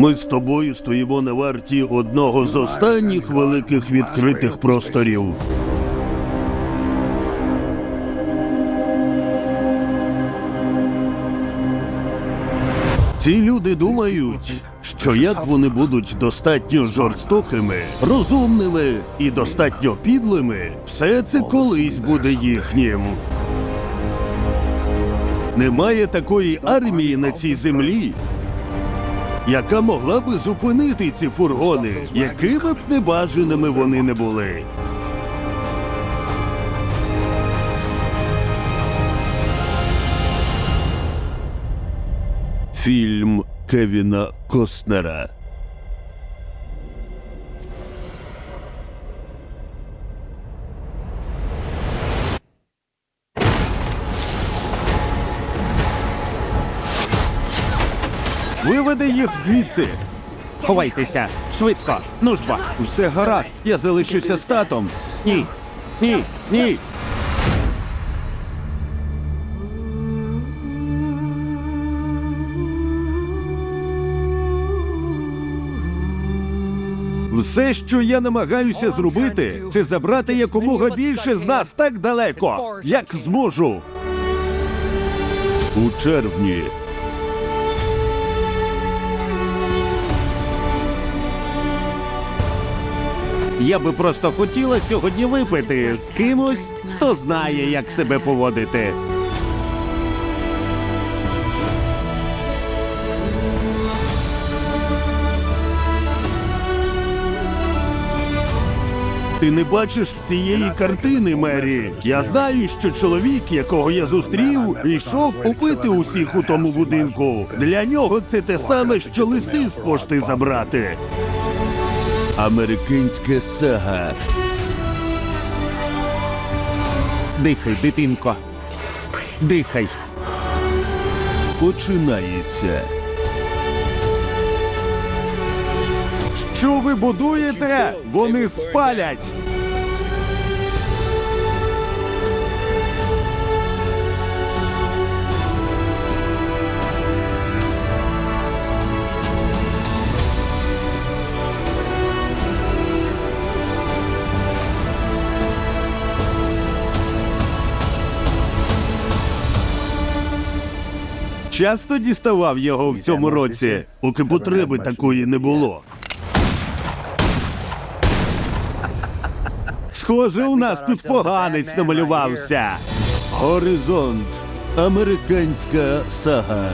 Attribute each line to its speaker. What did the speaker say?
Speaker 1: Ми з тобою стоїмо на варті одного з останніх великих відкритих просторів. Ці люди думають, що як вони будуть достатньо жорстокими, розумними і достатньо підлими, все це колись буде їхнім. Немає такої армії на цій землі, яка могла би зупинити ці фургони, якими б небажаними вони не були. Фільм Кевіна Костнера.
Speaker 2: Виведи їх звідси. Ховайтеся, швидко. Ну ж бо. Все гаразд. Я залишуся з татом. Ні. Ні. Ні. Все, що я намагаюся зробити, це забрати якомога більше з нас так далеко, як зможу.
Speaker 1: У червні
Speaker 2: Я би просто хотіла сьогодні випити з кимось, хто знає, як себе поводити.
Speaker 1: Ти не бачиш цієї картини, Мері. Я знаю, що чоловік, якого я зустрів, йшов убити усіх у тому будинку. Для нього це те саме, що листи з пошти забрати. Американська сага.
Speaker 2: Дихай, дитинко. Дихай.
Speaker 1: Починається.
Speaker 2: Що ви будуєте? Вони спалять. Часто діставав його в цьому році.
Speaker 1: Поки потреби такої не було.
Speaker 2: Схоже, у нас тут поганець намалювався.
Speaker 1: Горизонт. Американська сага.